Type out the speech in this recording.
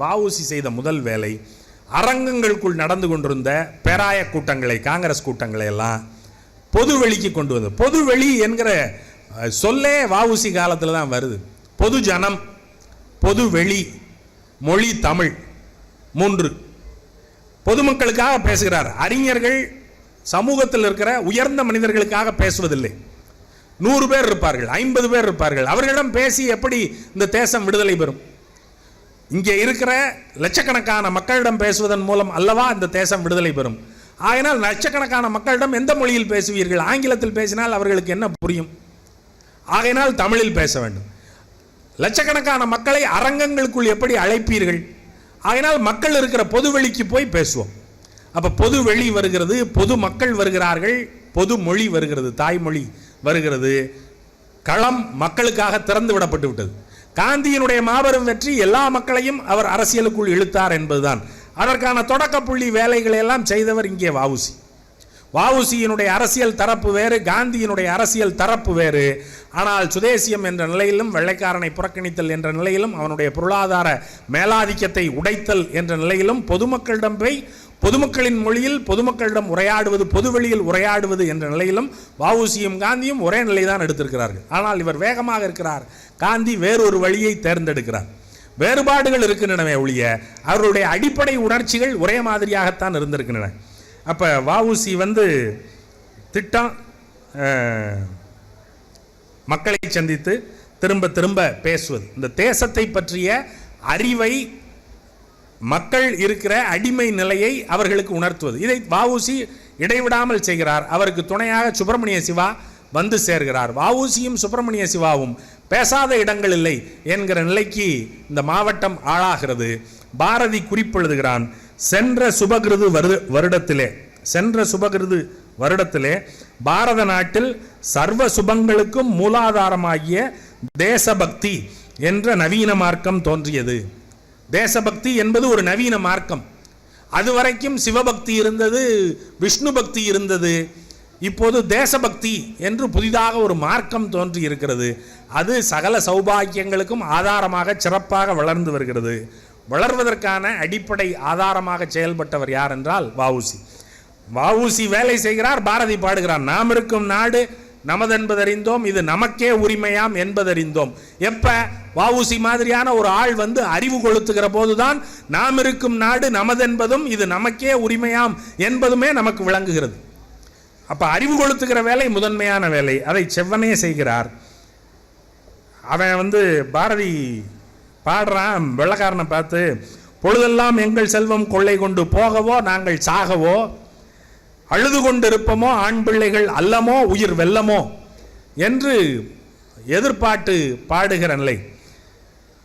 வஉசி செய்த முதல் வேலை அரங்கங்களுக்குள் நடந்து கொண்டிருந்த பேராய கூட்டங்களை காங்கிரஸ் கூட்டங்களை எல்லாம் பொது வெளிக்கு கொண்டு வந்தது. பொது வெளி என்கிற சொல்லே வஉசி காலத்தில் தான் வருது. பொது ஜனம் பொது வெளி மொழி தமிழ் மூன்று. பொதுமக்களுக்காக பேசுகிறார். அறிஞர்கள் சமூகத்தில் இருக்கிற உயர்ந்த மனிதர்களுக்காக பேசுவதில்லை. நூறு பேர் இருப்பார்கள் ஐம்பது பேர் இருப்பார்கள். அவர்களிடம் பேசி எப்படி இந்த தேசம் விடுதலை பெறும்? இங்கே இருக்கிற லட்சக்கணக்கான மக்களிடம் பேசுவதன் மூலம் அல்லவா இந்த தேசம் விடுதலை பெறும்? ஆகினால் லட்சக்கணக்கான மக்களிடம் எந்த மொழியில் பேசுவீர்கள்? ஆங்கிலத்தில் பேசினால் அவர்களுக்கு என்ன புரியும்? ஆகையினால் தமிழில் பேச வேண்டும். லட்சக்கணக்கான மக்களை அரங்கங்களுக்குள் எப்படி அழைப்பீர்கள்? ஆகினால் மக்கள் இருக்கிற பொதுவெளிக்கு போய் பேசுவோம். அப்போ பொது வெளி வருகிறது பொது மக்கள் வருகிறார்கள் பொது மொழி வருகிறது தாய்மொழி வருகிறது. களம் மக்களுக்காக திறந்து விடப்பட்டு விட்டது. காந்தியினுடைய மாபெரும் வெற்றி எல்லா மக்களையும் அவர் அரசியலுக்குள் இழுத்தார் என்பதுதான். அதற்கான தொடக்க புள்ளி வேலைகளை எல்லாம் செய்தவர் இங்கே வாவுசி வாவுசியினுடைய அரசியல் தரப்பு வேறு காந்தியினுடைய அரசியல் தரப்பு வேறு. ஆனால் சுதேசியம் என்ற நிலையிலும் வெள்ளைக்காரனை புறக்கணித்தல் என்ற நிலையிலும் அவனுடைய பொருளாதார மேலாதிக்கத்தை உடைத்தல் என்ற நிலையிலும் பொதுமக்களிடம் போய் பொதுமக்களின் மொழியில் பொதுமக்களிடம் உரையாடுவது பொதுவெளியில் உரையாடுவது என்ற நிலையிலும் வஉசியும் காந்தியும் ஒரே நிலைதான் எடுத்திருக்கிறார்கள். ஆனால் இவர் வேகமாக இருக்கிறார். காந்தி வேறொரு வழியை தேர்ந்தெடுக்கிறார். வேறுபாடுகள் இருக்கின்றனவே ஒழிய அவருடைய அடிப்படை உணர்ச்சிகள் ஒரே மாதிரியாகத்தான் இருந்திருக்கின்றன. அப்போ வஉசி வந்து திட்டம் மக்களை சந்தித்து திரும்ப திரும்ப பேசுவது. இந்த தேசத்தை பற்றிய அறிவை மக்கள் இருக்கிற அடிமை நிலையை அவர்களுக்கு உணர்த்துவது. இதை வவுசி இடைவிடாமல் செய்கிறார். அவருக்கு துணையாக சுப்பிரமணிய சிவா வந்து சேர்கிறார். வவுசியும் சுப்பிரமணிய சிவாவும் பேசாத இடங்கள் இல்லை என்கிற நிலைக்கு இந்த மாவட்டம் ஆளாகிறது. பாரதி குறிப்பெழுதுகிறான் சென்ற சுபகிருது வருட வருடத்திலே சென்ற சுபகிருது வருடத்திலே பாரத நாட்டில் சர்வ சுபங்களுக்கும் மூலாதாரமாகிய தேசபக்தி என்ற நவீன மார்க்கம் தோன்றியது. தேசபக்தி என்பது ஒரு நவீன மார்க்கம். அதுவரைக்கும் சிவபக்தி இருந்தது விஷ்ணு பக்தி இருந்தது. இப்போது தேசபக்தி என்று புதிதாக ஒரு மார்க்கம் தோன்றி இருக்கிறது. அது சகல சௌபாக்கியங்களுக்கும் ஆதாரமாக சிறப்பாக வளர்ந்து வருகிறது. வளர்வதற்கான அடிப்படை ஆதாரமாக செயல்பட்டவர் யார் என்றால் வவுசி வவுசி வேலை செய்கிறார் பாரதி பாடுகிறார் நாம் இருக்கும் நாடு நமதென்பதறிந்தோம் இது நமக்கே உரிமையாம் என்பதறிந்தோம். எப்ப? வாவுசி மாதிரியான ஒரு ஆள் வந்து அறிவு கொளுத்துகிற போதுதான் நாம் இருக்கும் நாடு நமதென்பதும் இது நமக்கே உரிமையாம் என்பதுமே நமக்கு விளங்குகிறது. அப்ப அறிவு கொளுத்துகிற வேலை முதன்மையான வேலை. அதை செவ்வனே செய்கிறார். அவன் வந்து பாரதி பாடுறான் வெள்ளக்காரனை பார்த்து பொழுதெல்லாம் எங்கள் செல்வம் கொள்ளை கொண்டு போகவோ நாங்கள் சாகவோ? அழுது கொண்டிருப்போமோ ஆண் பிள்ளைகள் அல்லமோ உயிர் வெல்லமோ என்று எதிர்பாட்டு பாடுகிற நிலை.